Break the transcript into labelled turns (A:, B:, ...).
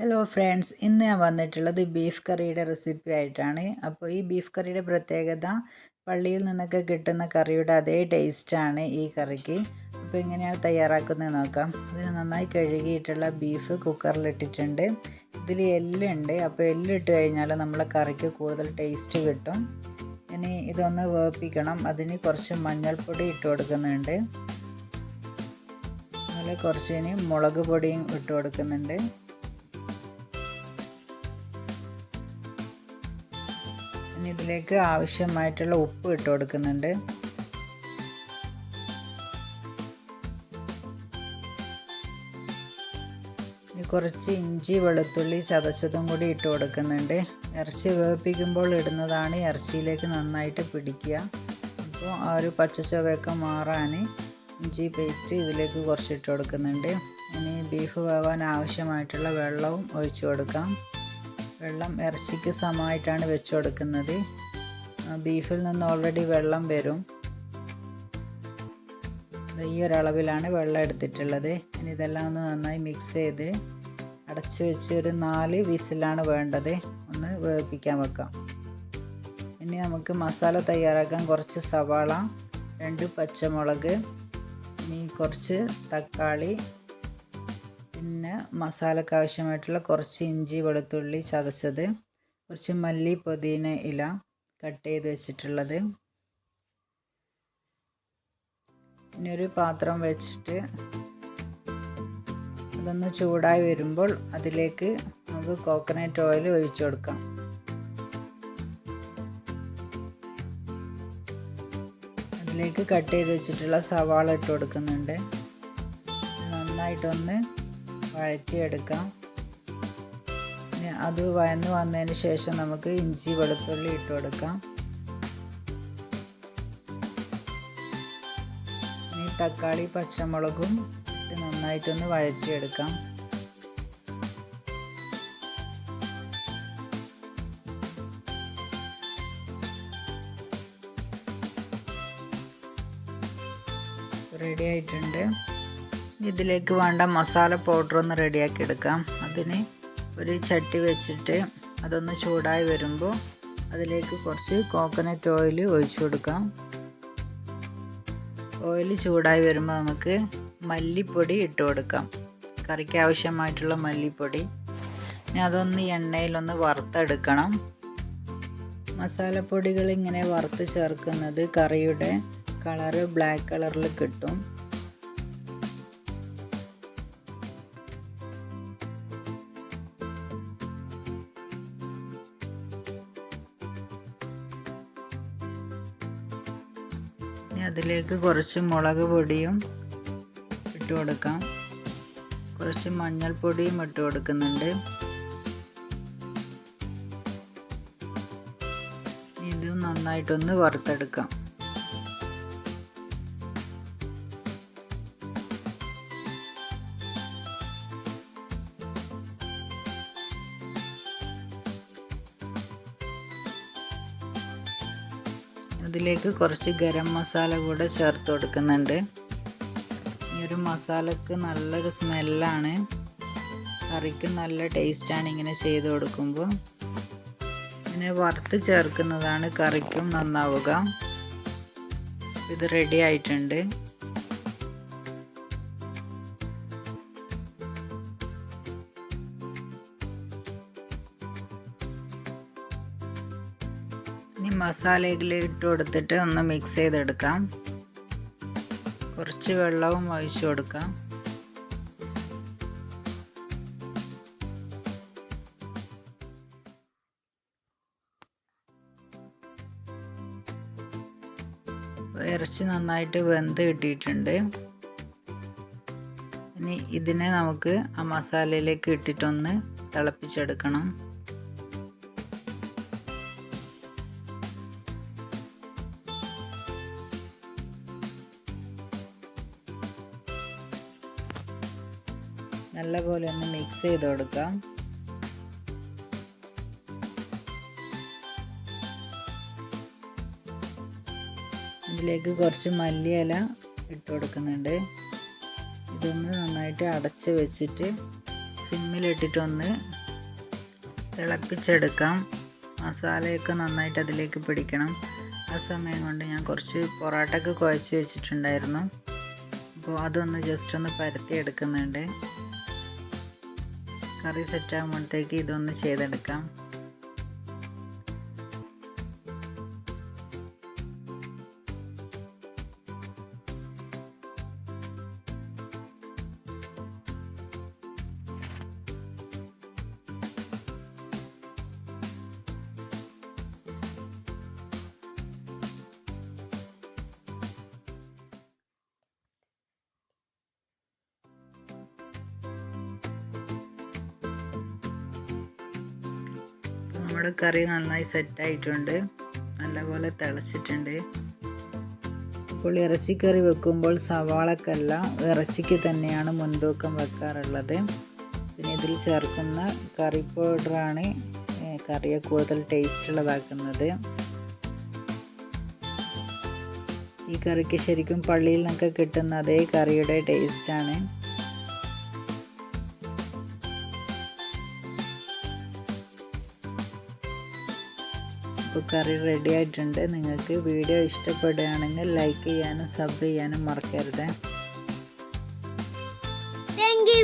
A: Hello friends ഇന്ന് ഞാൻ വന്നിട്ടുള്ളത് ബീഫ് കറിയുടെ റെസിപ്പി ആയിട്ടാണ്. അപ്പോൾ ഈ ബീഫ് കറിയുടെ പ്രത്യേകത പള്ളിയിൽ നിന്നൊക്കെ കിട്ടുന്ന കറിയുടെ അതേ ടേസ്റ്റാണ് ഈ കറിക്ക് അപ്പോൾ എങ്ങനെയാണ് തയ്യാറാക്കുന്നത് നോക്കാം. അതിന് നന്നായി കഴുകിയിട്ടുള്ള ബീഫ് കുക്കറിലിട്ടിട്ടുണ്ട് ഇതിൽ എല്ലുണ്ട്. അപ്പോൾ എല്ലിട്ട് കഴിഞ്ഞാൽ നമ്മളെ കറിക്ക് കൂടുതൽ ടേസ്റ്റ് കിട്ടും. ഇനി ഇതൊന്ന് വേപ്പിക്കണം. അതിന് കുറച്ച് മഞ്ഞൾപ്പൊടി ഇട്ട് കൊടുക്കുന്നുണ്ട്. അതുപോലെ കുറച്ച് ഇനി മുളക് പൊടിയും ഇട്ട് കൊടുക്കുന്നുണ്ട്. ഇതിലേക്ക് ആവശ്യമായിട്ടുള്ള ഉപ്പ് ഇട്ട് കൊടുക്കുന്നുണ്ട്. കുറച്ച് ഇഞ്ചി വെളുത്തുള്ളി ചതച്ചതും കൂടി ഇട്ട് കൊടുക്കുന്നുണ്ട്. ഇറച്ചി വേവിപ്പിക്കുമ്പോൾ ഇടുന്നതാണ് ഇറച്ചിയിലേക്ക് നന്നായിട്ട് പിടിക്കുക. അപ്പോൾ ആ ഒരു പച്ചച്ചവയൊക്കെ മാറാൻ ഇഞ്ചി പേസ്റ്റ് ഇതിലേക്ക് കുറച്ച് ഇട്ട് കൊടുക്കുന്നുണ്ട്. ഇനി ബീഫ് വേവാൻ ആവശ്യമായിട്ടുള്ള വെള്ളവും ഒഴിച്ചു കൊടുക്കാം. വെള്ളം ഇറച്ചിക്ക് സമമായിട്ടാണ് വെച്ച് കൊടുക്കുന്നത് ബീഫിൽ നിന്ന് ഓൾറെഡി വെള്ളം വരും. ഈ ഒരളവിലാണ് വെള്ളം എടുത്തിട്ടുള്ളത്. ഇനി ഇതെല്ലാം ഒന്ന് നന്നായി മിക്സ് ചെയ്ത് അടച്ച് വെച്ച് ഒരു നാല് വിസിലാണ് വേണ്ടത്. ഒന്ന് വേവിപ്പിക്കാൻ വെക്കാം. ഇനി നമുക്ക് മസാല തയ്യാറാക്കാൻ കുറച്ച് സവാള രണ്ട് പച്ചമുളക് ഇനി കുറച്ച് തക്കാളി പിന്നെ മസാലയ്ക്ക് ആവശ്യമായിട്ടുള്ള കുറച്ച് ഇഞ്ചി വെളുത്തുള്ളി ചതച്ചത് കുറച്ച് മല്ലി പുതിന ഇല കട്ട് ചെയ്ത് വെച്ചിട്ടുള്ളത്. ഇനി ഒരു പാത്രം വെച്ചിട്ട് അതൊന്ന് ചൂടായി വരുമ്പോൾ അതിലേക്ക് നമുക്ക് കോക്കനട്ട് ഓയിൽ ഒഴിച്ചു കൊടുക്കാം. അതിലേക്ക് കട്ട് ചെയ്ത് വെച്ചിട്ടുള്ള സവാള ഇട്ട് കൊടുക്കുന്നുണ്ട്. നന്നായിട്ടൊന്ന് വഴറ്റിയെടുക്കാം. പിന്നെ അത് വയന്ന് വന്നതിന് ശേഷം നമുക്ക് ഇഞ്ചി വെളുത്തുള്ളി ഇട്ട് കൊടുക്കാം. ഇനി തക്കാളി പച്ചമുളകും ഇട്ട് നന്നായിട്ടൊന്ന് വഴറ്റിയെടുക്കാം. റെഡി ആയിട്ടുണ്ട്. ഇതിലേക്ക് വേണ്ട മസാല പൗഡർ ഒന്ന് റെഡിയാക്കി എടുക്കാം. അതിന് ഒരു ചട്ടി വെച്ചിട്ട് അതൊന്ന് ചൂടായി വരുമ്പോൾ അതിലേക്ക് കുറച്ച് കോക്കനട്ട് ഓയിൽ ഒഴിച്ചു കൊടുക്കാം. ഓയിൽ ചൂടായി വരുമ്പോൾ നമുക്ക് മല്ലിപ്പൊടി ഇട്ട് കൊടുക്കാം. കറിക്ക് ആവശ്യമായിട്ടുള്ള മല്ലിപ്പൊടി. ഇനി അതൊന്ന് എണ്ണയിലൊന്ന് വറുത്തെടുക്കണം. മസാലപ്പൊടികൾ ഇങ്ങനെ വറുത്ത് ചേർക്കുന്നത് കറിയുടെ കളറ് ബ്ലാക്ക് കളറിൽ കിട്ടും. ഇനി അതിലേക്ക് കുറച്ച് മുളക് പൊടിയും ഇട്ട് കൊടുക്കാം. കുറച്ച് മഞ്ഞൾപ്പൊടിയും ഇട്ട് കൊടുക്കുന്നുണ്ട്. ഇത് നന്നായിട്ടൊന്ന് വറുത്തെടുക്കാം. അതിലേക്ക് കുറച്ച് ഗരം മസാല കൂടെ ചേർത്ത് കൊടുക്കുന്നുണ്ട്. ഈ ഒരു മസാലക്ക് നല്ലൊരു സ്മെല്ലാണ്. കറിക്ക് നല്ല ടേസ്റ്റാണ് ഇങ്ങനെ ചെയ്ത് കൊടുക്കുമ്പോൾ ഇങ്ങനെ വറുത്ത് ചേർക്കുന്നതാണ് കറിക്കും നന്നാവുക. ഇത് റെഡി ആയിട്ടുണ്ട്. ഇനി മസാലയിൽ ഇട്ട് കൊടുത്തിട്ട് ഒന്ന് മിക്സ് ചെയ്തെടുക്കാം. കുറച്ച് വെള്ളവും ഒഴിച്ചു കൊടുക്കാം. ഇറച്ചി നന്നായിട്ട് വെന്ത് കിട്ടിയിട്ടുണ്ട്. ഇനി ഇതിനെ നമുക്ക് ആ മസാലയിലേക്ക് ഇട്ടിട്ടൊന്ന് തിളപ്പിച്ചെടുക്കണം. നല്ലപോലെ ഒന്ന് മിക്സ് ചെയ്ത് കൊടുക്കാം. ഇതിലേക്ക് കുറച്ച് മല്ലിയില ഇട്ട് കൊടുക്കുന്നുണ്ട്. ഇതൊന്ന് നന്നായിട്ട് അടച്ച് വെച്ചിട്ട് സിമ്മിലിട്ടിട്ടൊന്ന് തിളപ്പിച്ചെടുക്കാം. മസാലയൊക്കെ നന്നായിട്ട് അതിലേക്ക് പിടിക്കണം. ആ സമയം കൊണ്ട് ഞാൻ കുറച്ച് പൊറോട്ടയൊക്കെ കുഴച്ച് വെച്ചിട്ടുണ്ടായിരുന്നു. അപ്പോൾ അതൊന്ന് ജസ്റ്റ് ഒന്ന് പരത്തി എടുക്കുന്നുണ്ട് കറി സെറ്റ് ആകുമ്പോഴത്തേക്ക് ഇതൊന്ന് ചെയ്തെടുക്കാം. നമ്മുടെ കറി നന്നായി സെറ്റായിട്ടുണ്ട്. നല്ലപോലെ തിളച്ചിട്ടുണ്ട്. ഇപ്പോൾ ഇറച്ചിക്കറി വെക്കുമ്പോൾ സവാളക്കല്ല ഇറച്ചിക്ക് തന്നെയാണ് മുൻതൂക്കം വെക്കാറുള്ളത്. പിന്നെ ഇതിൽ ചേർക്കുന്ന കറി പൗഡറാണ് കറിയെ കൂടുതൽ ടേസ്റ്റ് ഉള്ളതാക്കുന്നത്. ഈ കറിക്ക് ശരിക്കും പള്ളിയിൽ നിന്നൊക്കെ കിട്ടുന്ന അതേ കറിയുടെ ടേസ്റ്റാണ് പരിപ്പ് കറി റെഡി ആയിട്ടുണ്ട്. നിങ്ങൾക്ക് വീഡിയോ ഇഷ്ടപ്പെടുകയാണെങ്കിൽ ലൈക്ക് ചെയ്യാനും സബ് ചെയ്യാനും മറക്കരുത്. Thank you